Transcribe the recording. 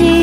energy